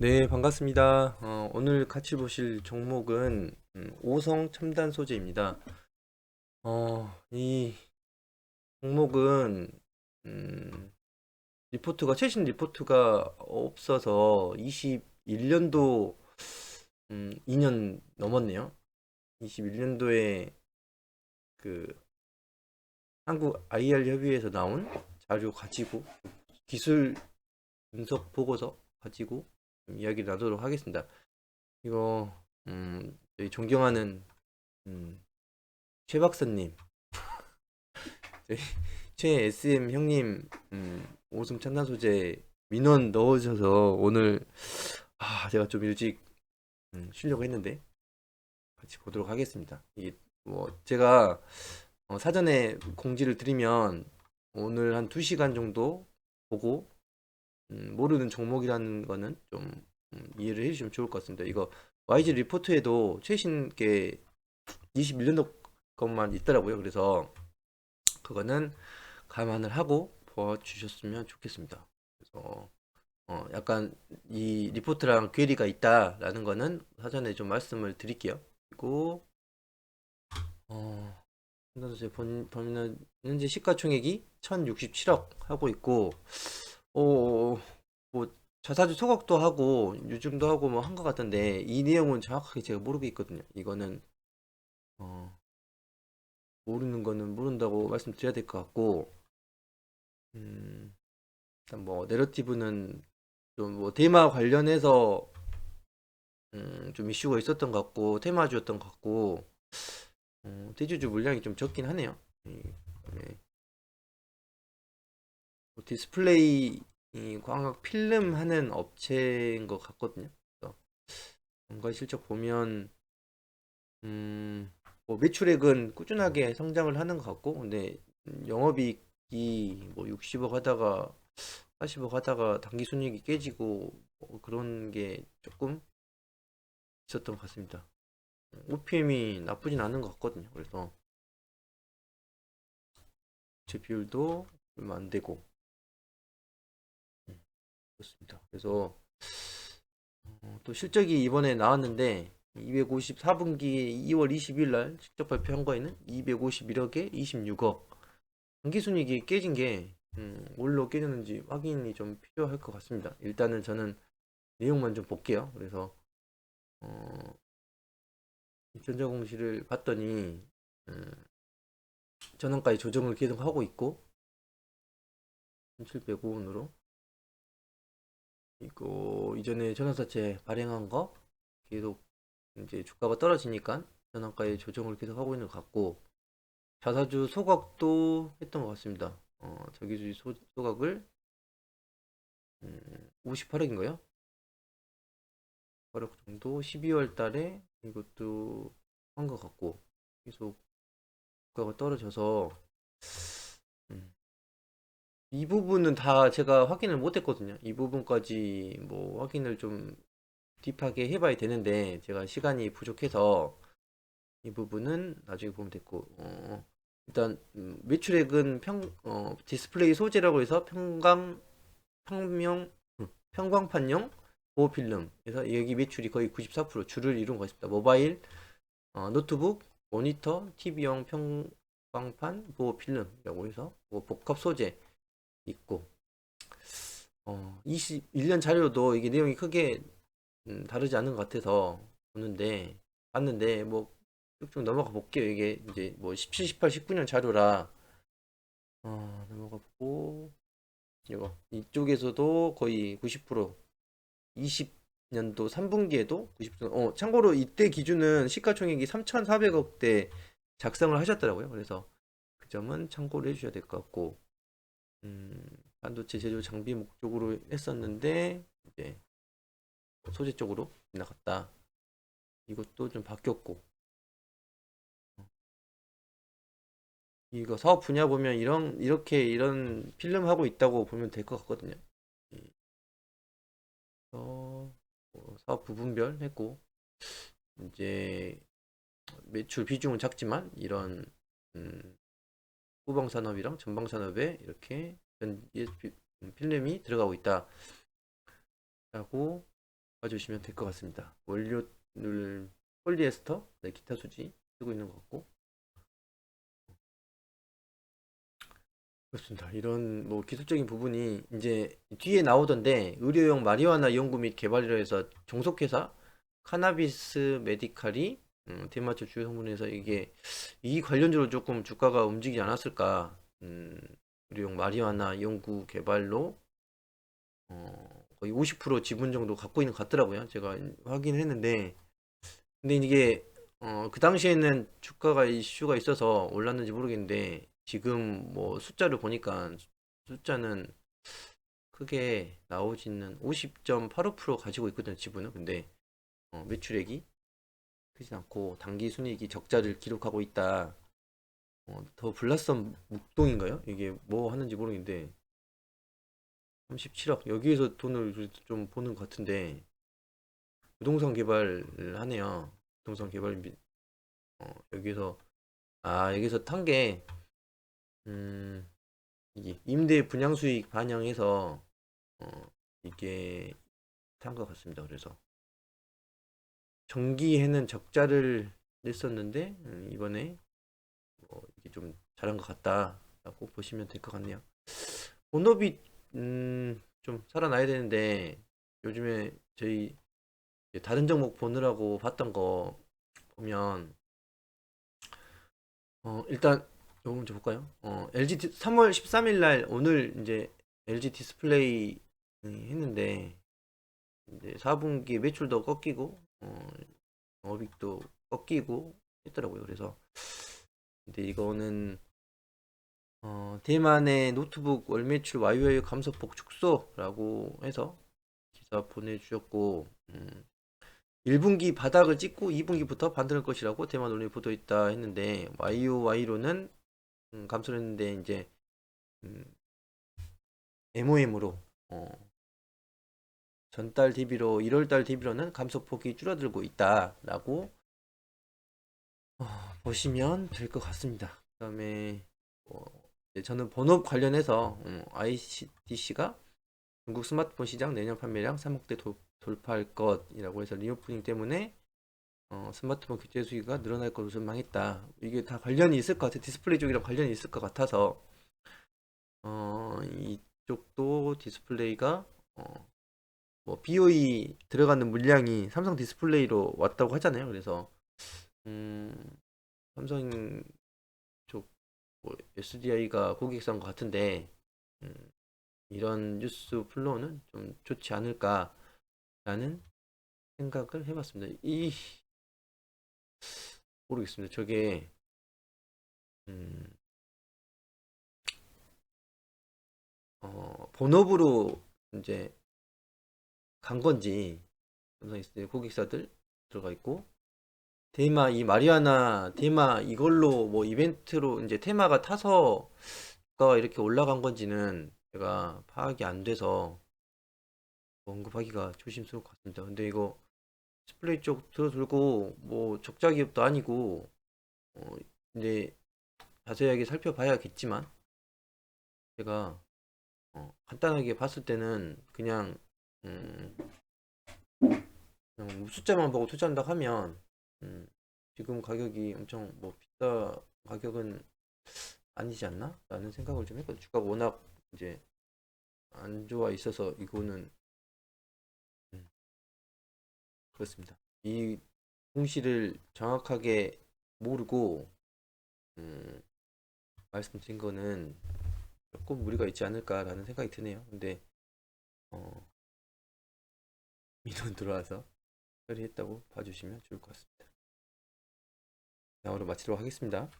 네, 반갑습니다. 어, 오늘 같이 보실 종목은 음, 오성 첨단 소재입니다. 어, 이 종목은 음, 리포트가 최신 리포트가 없어서 21년도 음, 2년 넘었네요. 21년도에 그 한국 IR 협의회에서 나온 자료 가지고 기술 분석 보고서 가지고 좀 이야기를 나누도록 하겠습니다. 이거 음, 저희 존경하는 음, 최 박사님, 저희 최 SM 형님 음, 오승 찬단 소재 민원 넣으셔서 오늘 아 제가 좀 일찍 음, 쉬려고 했는데 같이 보도록 하겠습니다. 이게 뭐 제가 어, 사전에 공지를 드리면 오늘 한 2시간 정도 보고 음, 모르는 종목이라는 거는 좀 음, 이해를 해주시면 좋을 것 같습니다. 이거 YG 리포트에도 최신 게 21년도 것만 있더라고요. 그래서 그거는 감안을 하고 보아주셨으면 좋겠습니다. 그래서 어, 약간 이 리포트랑 괴리가 있다라는 거는 사전에 좀 말씀을 드릴게요. 그리고 어, 보면 현재 시가총액이 1,067억 하고 있고 자사주 소각도 하고 유증도 하고 뭐 한 것 같은데 이 내용은 정확하게 제가 모르겠거든요. 이거는 어, 모르는 거는 모른다고 말씀드려야 될 것 같고 음, 일단 뭐 내러티브는 좀 뭐 테마 관련해서 음, 좀 이슈가 있었던 것 같고 테마주였던 것 같고 어, 대주주 물량이 좀 적긴 하네요. 이, 네. 뭐 디스플레이 이 광학 필름 하는 업체인 것 같거든요. 뭔가 실적 보면 음, 뭐 매출액은 꾸준하게 성장을 하는 것 같고, 근데 영업이익이 뭐 60억 하다가 40억 하다가 당기 순이익이 깨지고 뭐 그런 게 조금 있었던 것 같습니다. OPM이 나쁘진 않은 것 같거든요. 그래서 제 비율도 얼마 안 되고 그렇습니다. 그래서 어, 또 실적이 이번에 나왔는데 254분기 2월 20일 날 직접 발표한 거에는 251억에 26억 당기순이익이 깨진 게 음, 뭘로 깨졌는지 확인이 좀 필요할 것 같습니다. 일단은 저는 내용만 좀 볼게요. 그래서 어, 전자공시를 봤더니 음, 전원가의 조정을 계속 하고 있고 1705원으로 이거 이전에 전환사채 발행한 거 계속 이제 주가가 떨어지니까 전환가의 조정을 계속 하고 있는 것 같고 자사주 소각도 했던 것 같습니다. 어, 저기주 소, 소각을 음, 58억인가요? 8억 정도 12월 달에 이것도 한 것 같고 계속 주가가 떨어져서 음, 이 부분은 다 제가 확인을 못 했거든요. 이 부분까지 뭐 확인을 좀 딥하게 해봐야 되는데 제가 시간이 부족해서 이 부분은 나중에 보면 됐고 어, 일단 음, 매출액은 평 어, 디스플레이 소재라고 해서 평강 평명 음, 평광판용 보호필름 그래서 여기 매출이 거의 94% 주를 이룬 것 같습니다. 모바일 어, 노트북 모니터 TV용 평광판 보호필름이라고 해서 뭐 복합 소재 있고 어, 21년 자료도 이게 내용이 크게 음, 다르지 않은 것 같아서 보는데 봤는데 뭐 쭉쭉 넘어가 볼게요. 이게 이제 뭐 17, 18, 19년 자료라 어, 넘어가 보고 이거 이쪽에서도 거의 90% 20년도 3분기에도 90% 어, 참고로 이때 기준은 시가총액이 3,400억대 작성을 하셨더라고요. 그래서 그 점은 참고를 해주셔야 될 것 같고 음, 반도체 제조 장비 목적으로 했었는데 이제 소재 쪽으로 지나갔다. 이것도 좀 바뀌었고 이거 사업 분야 보면 이런 이렇게 이런 필름 하고 있다고 보면 될 것 같거든요. 어, 뭐 사업 부분별 했고 이제 매출 비중은 작지만 이런 음, 후방 산업이랑 전방 산업에 이렇게 ESP 필름이 들어가고 있다. 라고 봐주시면 될 것 같습니다. 원료를 폴리에스터, 네, 기타 수지 쓰고 있는 것 같고 그렇습니다. 이런 뭐 기술적인 부분이 이제 뒤에 나오던데 의료용 마리화나 연구 및 개발이라 해서 종속회사 카나비스 메디칼이 음, 대마초 주요 성분에서 이게 이 관련주로 조금 주가가 움직이지 않았을까? 음, 의료용 마리화나 연구 개발로 어, 거의 50% 지분 정도 갖고 있는 것 같더라고요. 제가 확인했는데 근데 이게 어, 그 당시에는 주가가 이슈가 있어서 올랐는지 모르겠는데 지금 뭐 숫자를 보니까 숫자는 크게 나오지는 50.85% 가지고 있거든요. 지분은 근데 어, 매출액이 크진 않고 당기 순이익이 적자를 기록하고 있다. 어, 더 블라썸 묵동인가요? 이게 뭐 하는지 모르겠는데 37억 여기에서 돈을 좀 보는 것 같은데 부동산 개발을 하네요. 부동산 개발 미- 어, 여기서 아 여기서 탄게 음, 이게 임대 분양 수익 반영해서 어, 이게 탄 것 같습니다. 그래서 정기에는 적자를 냈었는데 음, 이번에 뭐 이게 좀 잘한 것 같다라고 보시면 될 것 같네요. 본업이 음, 좀 살아나야 되는데 요즘에 저희 다른 종목 보느라고 봤던 거 보면 어, 일단 요거 먼저 볼까요? 어, LG 디- 3월 13일 날 오늘 이제 LG 디스플레이 했는데 이제 4분기 매출도 꺾이고 어, 영업이익도 꺾이고 했더라고요. 그래서 근데 이거는 어, 대만의 노트북 월 매출 YoY 감소폭 축소라고 해서 기사 보내주셨고 음, 1분기 바닥을 찍고 2분기부터 반등할 것이라고 대만 언론이 보도했다 했는데 YoY로는 음, 감소를 했는데 이제 음, MOM으로 어, 전달 DB로 1월달 DB로는 감소폭이 줄어들고 있다라고 어, 보시면 될 것 같습니다. 그 다음에 어, 네, 저는 본업 관련해서 음, ICDC가 중국 스마트폰 시장 내년 판매량 3억대 도, 돌파할 것이라고 해서 리오프닝 때문에 어, 스마트폰 교체 수요가 늘어날 것으로 전망했다. 이게 다 관련이 있을 것 같아요. 디스플레이 쪽이랑 관련이 있을 것 같아서 어, 이쪽도 디스플레이가 어, 뭐 BOE 들어가는 물량이 삼성 디스플레이로 왔다고 하잖아요. 그래서 음, 삼성 뭐 SDI가 고객사인 것 같은데 음, 이런 뉴스 플로우는 좀 좋지 않을까라는 생각을 해봤습니다. 이 모르겠습니다. 저게 음, 어, 본업으로 이제 간 건지 삼성 SDI 고객사들 들어가 있고 테마 이 마리아나 테마 이걸로 뭐 이벤트로 이제 테마가 타서 가 이렇게 올라간 건지는 제가 파악이 안 돼서 언급하기가 조심스러울 것 같습니다. 근데 이거 스플레이 쪽 들어들고 뭐 적자 기업도 아니고 어 이제 자세하게 살펴봐야겠지만 제가 어 간단하게 봤을 때는 그냥 음 그냥 숫자만 보고 투자한다 하면 음, 지금 가격이 엄청 뭐 비싸 가격은 아니지 않나? 라는 생각을 좀 했거든요. 주가가 워낙 이제 안 좋아 있어서 이거는 음, 그렇습니다. 이 공시를 정확하게 모르고 음, 말씀드린 거는 조금 무리가 있지 않을까라는 생각이 드네요. 근데 어, 민원 들어와서 처리했다고 봐주시면 좋을 것 같습니다. 자, 오늘 마치도록 하겠습니다.